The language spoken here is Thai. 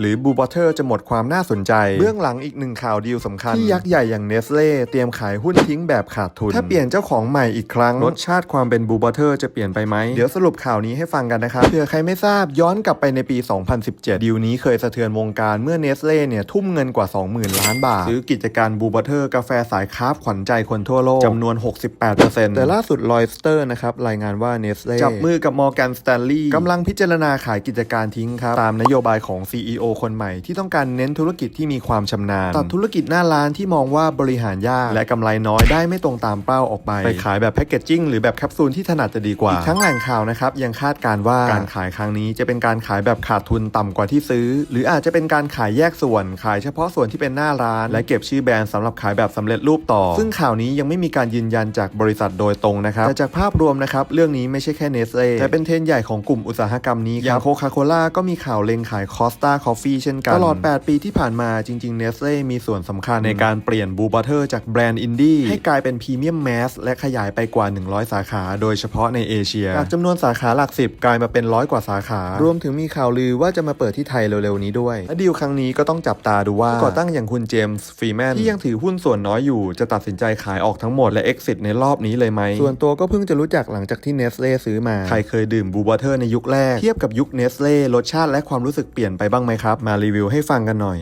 หรือบูบัตเตอร์จะหมดความน่าสนใจ เบื้องหลังอีกหนึ่งข่าวดีลสำคัญ ที่ยักษ์ใหญ่อย่างเนสเล่เตรียมขายหุ้นทิ้งแบบขาดทุน ถ้าเปลี่ยนเจ้าของใหม่อีกครั้ง รสชาติความเป็นบูบัตเตอร์จะเปลี่ยนไปไหม เดี๋ยวสรุปข่าวนี้ให้ฟังกันนะครับเผื่อใครไม่ทราบย้อนกลับไปในปี 2017 ดีลนี้เคยสะเทือนวงการเมื่อเนสเล่เนี่ยทุ่มเงินกว่า 20,000 ล้านบาทซื้อกิจการบูบัตเตอร์กาแฟสายคราฟต์ขวัญใจคนทั่วโลกจำนวน 68%แต่ล่าสุดลอยสเตอร์นะครับรายงานว่าเนสเล่จับมือกับมอร์แกนสแตนลีย์กำลังพิจารณาขายกิจการทิ้งครับตามนโยบายของ CEO คนใหม่ที่ต้องการเน้นธุรกิจที่มีความชำนาญ ตัดธุรกิจหน้าร้านที่มองว่าบริหารยาก และกำไรน้อยได้ไม่ตรงตามเป้าออกไป ไปขายแบบแพคเกจจิ้งหรือแบบแคปซูลที่ถนัดจะดีกว่า อีกทั้งแหล่งข่าวนะครับยังคาดการณ์ว่าการขายครั้งนี้จะเป็นการขายแบบขาดทุนต่ำกว่าที่ซื้อ หรืออาจจะเป็นการขายแยกส่วน ขายเฉพาะส่วนที่เป็นหน้าร้าน และเก็บชื่อแบรนด์สำหรับขายแบบสำเร็จรูปต่อ ซึ่งข่าวนี้ยังไม่มีการยืนยันจากบริษัทโดยตรงนะครับแต่จากภาพรวมนะครับเรื่องนี้ไม่ใช่แค่เนสเล่แต่เป็นเทรนด์ใหญ่ของกลุ่มอุตสาหกรรมนี้อย่างโคคาโคล่าก็มีข่าวเล็งขายคอสตาคอฟฟี่เช่นกัน ตลอด 8 ปีที่ผ่านมาจริงๆเนสเล่มีส่วนสำคัญในการเปลี่ยนบูบัตเตอร์จากแบรนด์อินดี้ให้กลายเป็นพรีเมียมแมสและขยายไปกว่า 100 สาขา โดยเฉพาะในเอเชีย จากจำนวนสาขาหลักสิบกลายมาเป็นร้อยกว่าสาขา รวมถึงมีข่าวลือว่าจะมาเปิดที่ไทยเร็วๆนี้ด้วย และดีลครั้งนี้ก็ต้องจับตาดูว่าผู้ก่อตั้งอย่างคุณเจมส์ฟรีแมนที่ยังถือหุ้นส่วนน้อยอยู่จะตัดสินใจขายออกทั้งหมดและ exit ในรอบนี้เลยไหมส่วนตัวก็เพิ่งจะรู้จักหลังจากที่เนสเล่ซื้อมาใครเคยดื่มบูบัตเตอร์ในยุคแรกเทียบกับยุคเนสเล่รสชาติและความรู้สึกเปลี่ยนไปบ้างไหมครับ มารีวิวให้ฟังกันหน่อย